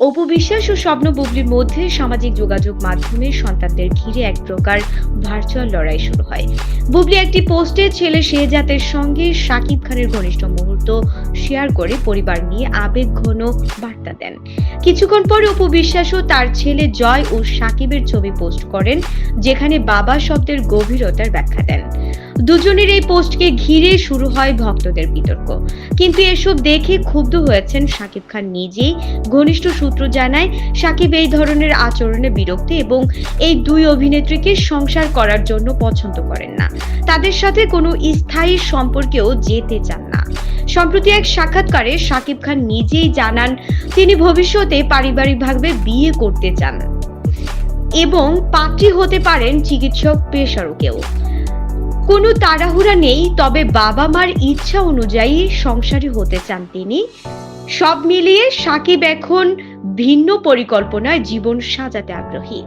অপু বিশ্বাস ও স্বপ্ন বুবলির মধ্যে সামাজিক যোগাযোগ মাধ্যমে সন্তানদের ঘিরে এক প্রকার ভার্চুয়াল লড়াই শুরু হয়। বুবলি একটি পোস্টে ছেলে শেহজাতের সঙ্গে শাকিব খানের ঘনিষ্ঠ মুহূর্ত শেয়ার করে পরিবার নিয়ে আবেগ ঘন বার্তা দেন। কিছুক্ষণ পরে অপু বিশ্বাসও তার ছেলে জয় ও সাকিবের ছবি পোস্ট করেন, যেখানে বাবা শব্দের গভীরতার ব্যাখ্যা দেন। দুজনের এই পোস্টকে ঘিরে শুরু হয় ভক্তদের বিতর্ক। কিন্তু এসব দেখে ক্ষুব্ধ হয়েছেন শাকিব খান নিজেই। ঘনিষ্ঠ সূত্র জানায়, শাকিব এই ধরনের আচরণে বিরক্তি এবং এই দুই অভিনেত্রীকে সংসার করার জন্য পছন্দ করেন না। তাদের সাথে কোনো স্থায়ী সম্পর্কেও যেতে চান না। সম্প্রতি এক সাক্ষাৎকারে শাকিব খান নিজেই জানান, তিনি ভবিষ্যতে পারিবারিকভাবে বিয়ে করতে চান এবং পাত্রী হতে পারেন চিকিৎসক পেশারও কেউ। কোনো তাড়াহুড়া নেই, তবে বাবা মার ইচ্ছা অনুযায়ী সংসারী হতে চান তিনি। সব মিলিয়ে সাকিব এখন ভিন্ন পরিকল্পনায় জীবন সাজাতে আগ্রহী।